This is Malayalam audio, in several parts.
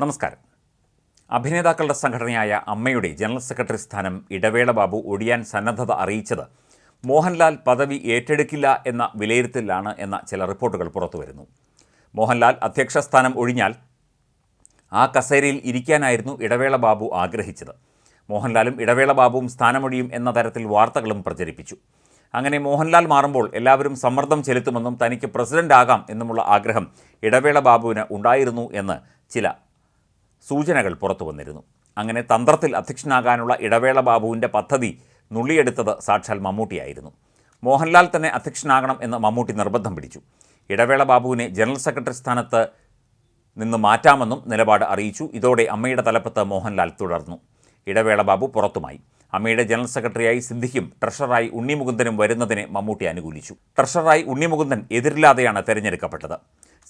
നമസ്കാരം. അഭിനേതാക്കളുടെ സംഘടനയായ അമ്മയുടെ ജനറൽ സെക്രട്ടറി സ്ഥാനം ഇടവേള ബാബു ഒഴിയാൻ സന്നദ്ധത അറിയിച്ചത് മോഹൻലാൽ പദവി ഏറ്റെടുക്കില്ല എന്ന വിലയിരുത്തലിലാണ് എന്ന ചില റിപ്പോർട്ടുകൾ പുറത്തുവരുന്നു. മോഹൻലാൽ അധ്യക്ഷ സ്ഥാനം ഒഴിഞ്ഞാൽ ആ കസേരയിൽ ഇരിക്കാനായിരുന്നു ഇടവേള ബാബു ആഗ്രഹിച്ചത്. മോഹൻലാലും ഇടവേള ബാബുവും സ്ഥാനമൊഴിയും എന്ന തരത്തിൽ വാർത്തകളും പ്രചരിപ്പിച്ചു. അങ്ങനെ മോഹൻലാൽ മാറുമ്പോൾ എല്ലാവരും സമ്മർദ്ദം ചെലുത്തുമെന്നും തനിക്ക് പ്രസിഡന്റ് ആകാം എന്നുമുള്ള ആഗ്രഹം ഇടവേള ബാബുവിന് ഉണ്ടായിരുന്നു എന്ന് ചില സൂചനകൾ പുറത്തു വന്നിരുന്നു. അങ്ങനെ തന്ത്രത്തിൽ അധ്യക്ഷനാകാനുള്ള ഇടവേള ബാബുവിന്റെ പദ്ധതി നുള്ളിയെടുത്തത് സാക്ഷാൽ മമ്മൂട്ടിയായിരുന്നു. മോഹൻലാൽ തന്നെ അധ്യക്ഷനാകണം എന്ന് മമ്മൂട്ടി നിർബന്ധം പിടിച്ചു. ഇടവേള ബാബുവിനെ ജനറൽ സെക്രട്ടറി സ്ഥാനത്ത് നിന്ന് മാറ്റാമെന്നും നിലപാട് അറിയിച്ചു. ഇതോടെ അമ്മയുടെ തലപ്പത്ത് മോഹൻലാൽ തുടർന്നു. ഇടവേള ബാബു പുറത്തുമായി. അമ്മയുടെ ജനറൽ സെക്രട്ടറിയായി സിന്ധിക്കും ട്രഷറായി ഉണ്ണിമുകുന്ദനും വരുന്നതിനെ മമ്മൂട്ടി അനുകൂലിച്ചു. ട്രഷറായി ഉണ്ണിമുകുന്ദൻ എതിരില്ലാതെയാണ് തെരഞ്ഞെടുക്കപ്പെട്ടത്.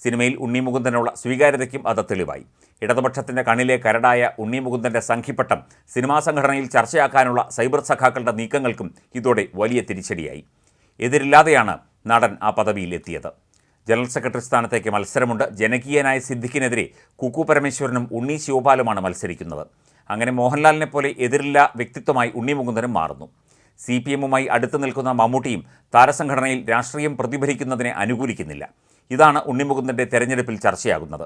സിനിമയിൽ ഉണ്ണി മുകുന്ദനുള്ള സ്വീകാര്യതയ്ക്കും അത് തെളിവായി. ഇടതുപക്ഷത്തിന്റെ കണ്ണിലെ കരടായ ഉണ്ണി മുകുന്ദന്റെ സംഘിപ്പട്ടം സിനിമാ സംഘടനയിൽ ചർച്ചയാക്കാനുള്ള സൈബർ സഖാക്കളുടെ നീക്കങ്ങൾക്കും ഇതോടെ വലിയ തിരിച്ചടിയായി. എതിരില്ലാതെയാണ് നടൻ ആ പദവിയിൽ എത്തിയത് ജനറൽ സെക്രട്ടറി സ്ഥാനത്തേക്ക് മത്സരമുണ്ട്. ജനകീയനായ സിദ്ദിഖിനെതിരെ കുക്കു പരമേശ്വരനും ഉണ്ണി ശിവപാലുമാണ് മത്സരിക്കുന്നത്. അങ്ങനെ മോഹൻലാലിനെ പോലെ എതിരില്ല വ്യക്തിത്വമായി ഉണ്ണി മുകുന്ദനും മാറുന്നു. സി പി എമ്മുമായി അടുത്തു നിൽക്കുന്ന മമ്മൂട്ടിയും താരസംഘടനയിൽ രാഷ്ട്രീയം പ്രതിഫലിക്കുന്നതിനെ അനുകൂലിക്കുന്നില്ല. ഇതാണ് ഉണ്ണിമുകുന്ദന്റെ തെരഞ്ഞെടുപ്പിൽ ചർച്ചയാകുന്നത്.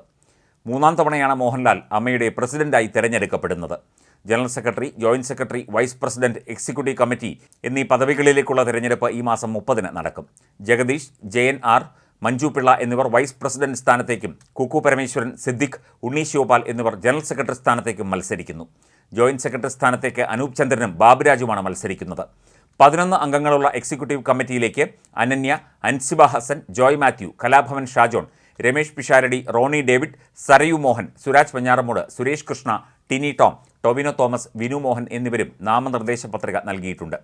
മൂന്നാം തവണയാണ് മോഹൻലാൽ അമ്മയുടെ പ്രസിഡന്റായി തെരഞ്ഞെടുക്കപ്പെടുന്നത്. General secretary joint secretary vice president executive committee എന്നീ പദവികളിലേക്കുള്ള തെരഞ്ഞെടുപ്പ് ഈ മാസം മുപ്പതിന് നടക്കും. Jagadish J N R Manju Pillai എന്നിവർ വൈസ് പ്രസിഡന്റ് സ്ഥാനത്തേക്കും കുക്കു പരമേശ്വരൻ സിദ്ദിഖ് ഉണ്ണി ശിവപാൽ എന്നിവർ ജനറൽ സെക്രട്ടറി സ്ഥാനത്തേക്കും മത്സരിക്കുന്നു. ജോയിന്റ് സെക്രട്ടറി സ്ഥാനത്തേക്ക് അനൂപ് ചന്ദ്രനും ബാബുരാജുമാണ് മത്സരിക്കുന്നത്. പതിനൊന്ന് അംഗങ്ങളുള്ള എക്സിക്യൂട്ടീവ് കമ്മിറ്റിയിലേക്ക് അനന്യ അൻസിബ ഹസൻ ജോയ് മാത്യു കലാഭവൻ ഷാജോൺ രമേഷ് പിഷാരടി റോണി ഡേവിഡ് സരയു മോഹൻ സുരാജ് പഞ്ഞാറമൂട് സുരേഷ് കൃഷ്ണ ടിനി ടോം ടൊവിനോ തോമസ് വിനു മോഹൻ എന്നിവരും നാമനിർദ്ദേശ പത്രിക നൽകിയിട്ടുണ്ട്.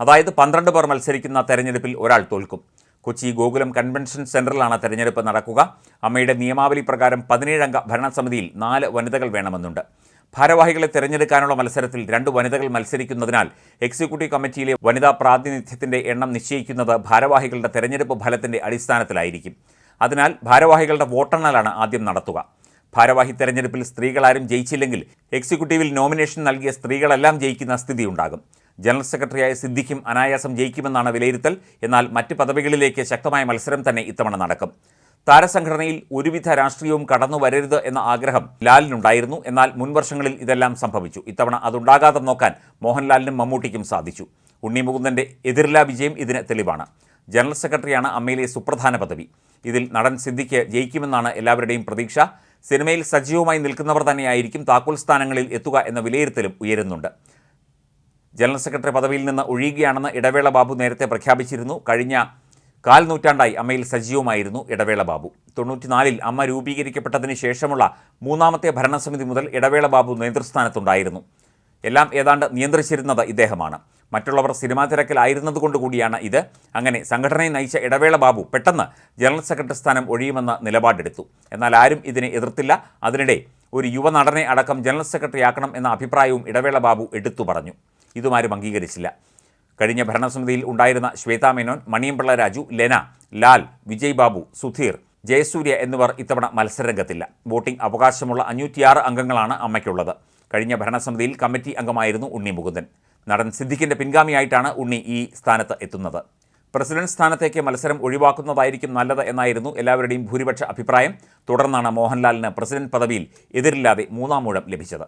അതായത് പന്ത്രണ്ട് പേർ മത്സരിക്കുന്ന തെരഞ്ഞെടുപ്പിൽ ഒരാൾ തോൽക്കും. കൊച്ചി ഗോകുലം കൺവെൻഷൻ സെന്ററിലാണ് തെരഞ്ഞെടുപ്പ് നടക്കുക. അമ്മയുടെ നിയമാവലി പ്രകാരം പതിനേഴംഗ ഭരണസമിതിയിൽ നാല് വനിതകൾ വേണമെന്നുണ്ട്. ഭാരവാഹികളെ തിരഞ്ഞെടുക്കാനുള്ള മത്സരത്തിൽ രണ്ട് വനിതകൾ മത്സരിക്കുന്നതിനാൽ എക്സിക്യൂട്ടീവ് കമ്മിറ്റിയിലെ വനിതാ പ്രാതിനിധ്യത്തിന്റെ എണ്ണം നിശ്ചയിക്കുന്നത് ഭാരവാഹികളുടെ തെരഞ്ഞെടുപ്പ് ഫലത്തിന്റെ അടിസ്ഥാനത്തിലായിരിക്കും. അതിനാൽ ഭാരവാഹികളുടെ വോട്ടെണ്ണലാണ് ആദ്യം നടത്തുക. ഭാരവാഹി തെരഞ്ഞെടുപ്പിൽ സ്ത്രീകളാരും ജയിച്ചില്ലെങ്കിൽ എക്സിക്യൂട്ടീവിൽ നോമിനേഷൻ നൽകിയ സ്ത്രീകളെല്ലാം ജയിക്കുന്ന സ്ഥിതിയുണ്ടാകും. ജനറൽ സെക്രട്ടറിയായ സിദ്ദിഖും അനായാസം ജയിക്കുമെന്നാണ് വിലയിരുത്തൽ. എന്നാൽ മറ്റ് പദവികളിലേക്ക് ശക്തമായ മത്സരം തന്നെ ഇത്തവണ നടക്കും. താരസംഘടനയിൽ ഒരുവിധ രാഷ്ട്രീയവും കടന്നു വരരുത് എന്ന ആഗ്രഹം ലാലിനുണ്ടായിരുന്നു. എന്നാൽ മുൻവർഷങ്ങളിൽ ഇതെല്ലാം സംഭവിച്ചു. ഇത്തവണ അതുണ്ടാകാതെ നോക്കാൻ മോഹൻലാലിനും മമ്മൂട്ടിക്കും സാധിച്ചു. ഉണ്ണി മുകുന്ദന്റെ എതിരില്ലാ വിജയം ഇതിന് തെളിവാണ്. ജനറൽ സെക്രട്ടറിയാണ് അമ്മയിലെ സുപ്രധാന പദവി. ഇതിൽ നടൻ സിദ്ധിക്ക് ജയിക്കുമെന്നാണ് എല്ലാവരുടെയും പ്രതീക്ഷ. സിനിമയിൽ സജീവമായി നിൽക്കുന്നവർ തന്നെയായിരിക്കും താക്കോൽ സ്ഥാനങ്ങളിൽ എത്തുക എന്ന വിലയിരുത്തലും ഉയരുന്നുണ്ട്. ജനറൽ സെക്രട്ടറി പദവിയിൽ നിന്ന് ഒഴിയുകയാണെന്ന് ഇടവേള ബാബു നേരത്തെ പ്രഖ്യാപിച്ചിരുന്നു. കഴിഞ്ഞ കാൽ നൂറ്റാണ്ടായി അമ്മയിൽ സജീവമായിരുന്നു ഇടവേള ബാബു. തൊണ്ണൂറ്റിനാലിൽ അമ്മ രൂപീകരിക്കപ്പെട്ടതിന് ശേഷമുള്ള മൂന്നാമത്തെ ഭരണസമിതി മുതൽ ഇടവേള ബാബു നേതൃസ്ഥാനത്തുണ്ടായിരുന്നു. എല്ലാം ഏതാണ്ട് നിയന്ത്രിച്ചിരുന്നത് ഇദ്ദേഹമാണ്. മറ്റുള്ളവർ സിനിമാ തിരക്കിലായിരുന്നതുകൊണ്ട് കൂടിയാണ് ഇത്. അങ്ങനെ സംഘടനയെ നയിച്ച ഇടവേള ബാബു പെട്ടെന്ന് ജനറൽ സെക്രട്ടറി സ്ഥാനം ഒഴിയുമെന്ന് നിലപാടെടുത്തു. എന്നാൽ ആരും ഇതിനെ എതിർത്തില്ല. അതിനിടെ ഒരു യുവനടനെ അടക്കം ജനറൽ സെക്രട്ടറി ആക്കണം എന്ന അഭിപ്രായവും ഇടവേള ബാബു എടുത്തു പറഞ്ഞു. ഇതുമാരും അംഗീകരിച്ചില്ല. കഴിഞ്ഞ ഭരണസമിതിയിൽ ഉണ്ടായിരുന്ന ശ്വേതാ മേനോൻ മണിയമ്പിള്ള രാജു ലെന ലാൽ വിജയ് ബാബു സുധീർ ജയസൂര്യ എന്നിവർ ഇത്തവണ മത്സരരംഗത്തില്ല. വോട്ടിംഗ് അവകാശമുള്ള അഞ്ഞൂറ്റിയാറ് അംഗങ്ങളാണ് അമ്മയ്ക്കുള്ളത്. കഴിഞ്ഞ ഭരണസമിതിയിൽ കമ്മിറ്റി അംഗമായിരുന്നു ഉണ്ണി മുകുന്ദൻ. നടൻ സിദ്ദിഖിന്റെ പിൻഗാമിയായിട്ടാണ് ഉണ്ണി ഈ സ്ഥാനത്ത് എത്തുന്നത്. പ്രസിഡന്റ് സ്ഥാനത്തേക്ക് മത്സരം ഒഴിവാക്കുന്നതായിരിക്കും നല്ലത് എന്നായിരുന്നു എല്ലാവരുടെയും ഭൂരിപക്ഷ അഭിപ്രായം. തുടർന്നാണ് മോഹൻലാലിന് പ്രസിഡന്റ് പദവിയിൽ എതിരില്ലാതെ മൂന്നാം മൂഴം ലഭിച്ചത്.